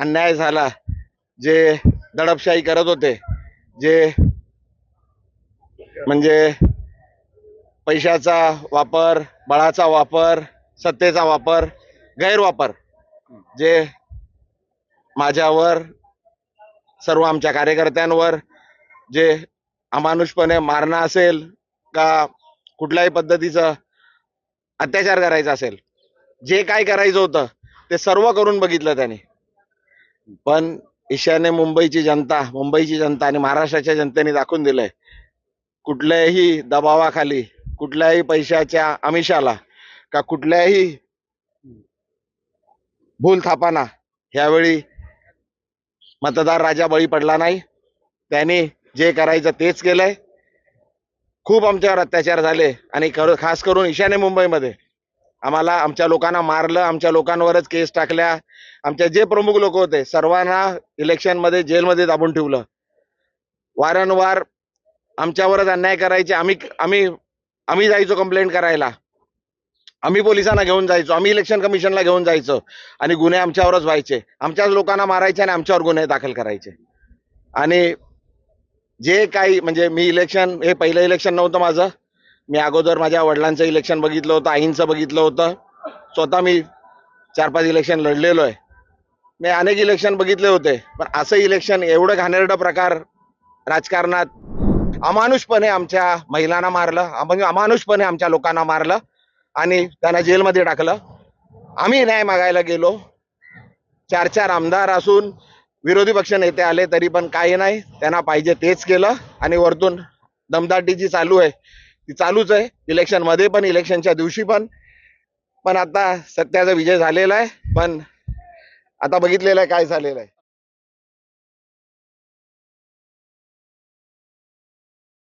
अन्याय झाला जे दडपशाही करत होते जे म्हणजे पैशाचा वापर बळाचा वापर सत्तेचा वापर गैरवापर जे माझ्यावर सर्व आमच्या कार्यकर्त्यांवर जे अमानुषपणे मारणं असेल का कुठल्याही पद्धतीचं अत्याचार करायचा असेल जे काय करायचं होतं ते सर्व करून बघितलं त्याने. पण ईशान्य मुंबईची जनता मुंबईची जनता आणि महाराष्ट्राच्या जनतेने दाखवून दिलंय. कुठल्याही दबावाखाली कुठल्याही पैशाच्या आमिषाला का कुठल्याही भूल थापाना ह्यावेळी मतदार राजा बळी पडला नाही. त्यांनी जे करायचं तेच केलंय. खूप आमच्यावर अत्याचार झाले आणि खास करून ईशान्य मुंबईमध्ये आम्हाला आमच्या लोकांना मारलं आमच्या लोकांवरच केस टाकल्या. आमच्या जे प्रमुख लोक होते सर्वांना इलेक्शनमध्ये जेलमध्ये दाबून ठेवलं. वारंवार आमच्यावरच अन्याय करायचे. आम्ही आम्ही आम्ही जायचो कंप्लेंट करायला. आम्ही पोलिसांना घेऊन जायचो. आम्ही इलेक्शन कमिशनला घेऊन जायचो. आणि गुन्हे आमच्यावरच व्हायचे. आमच्याच लोकांना मारायचे आणि आमच्यावर गुन्हे दाखल करायचे. आणि जे काही म्हणजे मी इलेक्शन हे पहिलं इलेक्शन नव्हतं माझं. मी अगोदर माझ्या वडिलांचं इलेक्शन बघितलं होतं आईंचं बघितलं होतं. स्वतः मी चार पाच इलेक्शन लढलेलो आहे. मी अनेक इलेक्शन बघितले होते पण असं इलेक्शन एवढं घाणेरडं प्रकार राजकारणात अमानुषपणे आमच्या महिलांना मारलं म्हणजे अमानुषपणे आमच्या लोकांना मारलं आणि त्यांना जेलमध्ये टाकलं. आम्ही न्याय मागायला गेलो. चार चार आमदार असून विरोधी पक्ष नेते आले तरी पण काही नाही. त्यांना पाहिजे तेच केलं आणि वरतून दमदाटी जी चालू आहे. ती चालूच आहे. इलेक्शनमध्ये पण इलेक्शनच्या दिवशी पण. पण आता सत्याचा विजय झालेला आहे. पण आता बघितलेलं आहे काय झालेलं आहे.